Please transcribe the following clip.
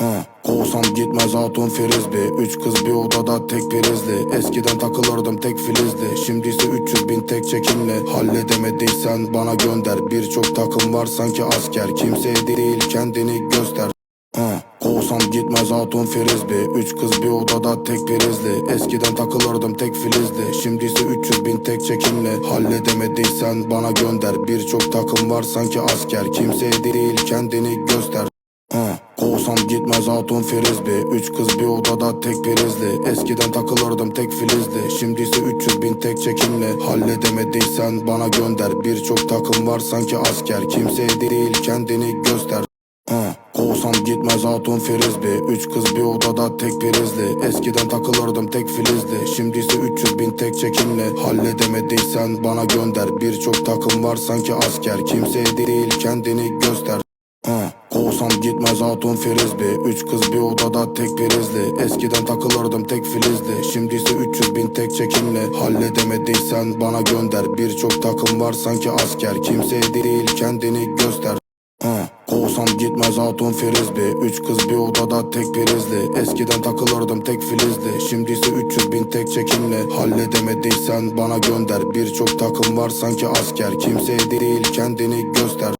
Ha, Kovsam gitmez hatun frizbi Üç kız bir odada tek prizli. Eskiden takılırdım tek filizli. Şimdi ise 300 bin tek çekimle. Halledemediysen bana gönder. Birçok takım var sanki asker. Kimseye değil kendini göster. Ha, Kovsam gitmez hatun frizbi Üç kız bir odada tek prizli. Eskiden takılırdım tek filizli. Şimdi ise 300 bin tek çekimle. Halledemediysen bana gönder. Birçok takım var sanki asker. Kimseye değil kendini göster Kovsam gitmez hatun frizbi Üç kız bir odada tek prizli Eskiden takılırdım tek filizli. Şimdi ise 300 bin tek çekimle. Halledemediysen bana gönder. Birçok takım var sanki asker. Kimseye değil kendini göster. Ha, Kovsam gitmez hatun frizbi Üç kız bir odada tek prizli Eskiden takılırdım tek filizli. Şimdi ise 300 bin tek çekimle. Halledemediysen bana gönder. Birçok takım var sanki asker. Kimseye değil kendini göster gitmez hatun frizbi Üç kız bir odada tek prizli Eskiden takılırdım tek filizli. Şimdi ise 300 bin tek çekimle. Halledemediysen bana gönder. Birçok takım var sanki asker. Kimseye değil kendini göster. Ha, Kovsam gitmez hatun frizbi Üç kız bir odada tek prizli Eskiden takılırdım tek filizli. Şimdi ise 300 bin tek çekimle. Halledemediysen bana gönder. Birçok takım var sanki asker. Kimseye değil kendini göster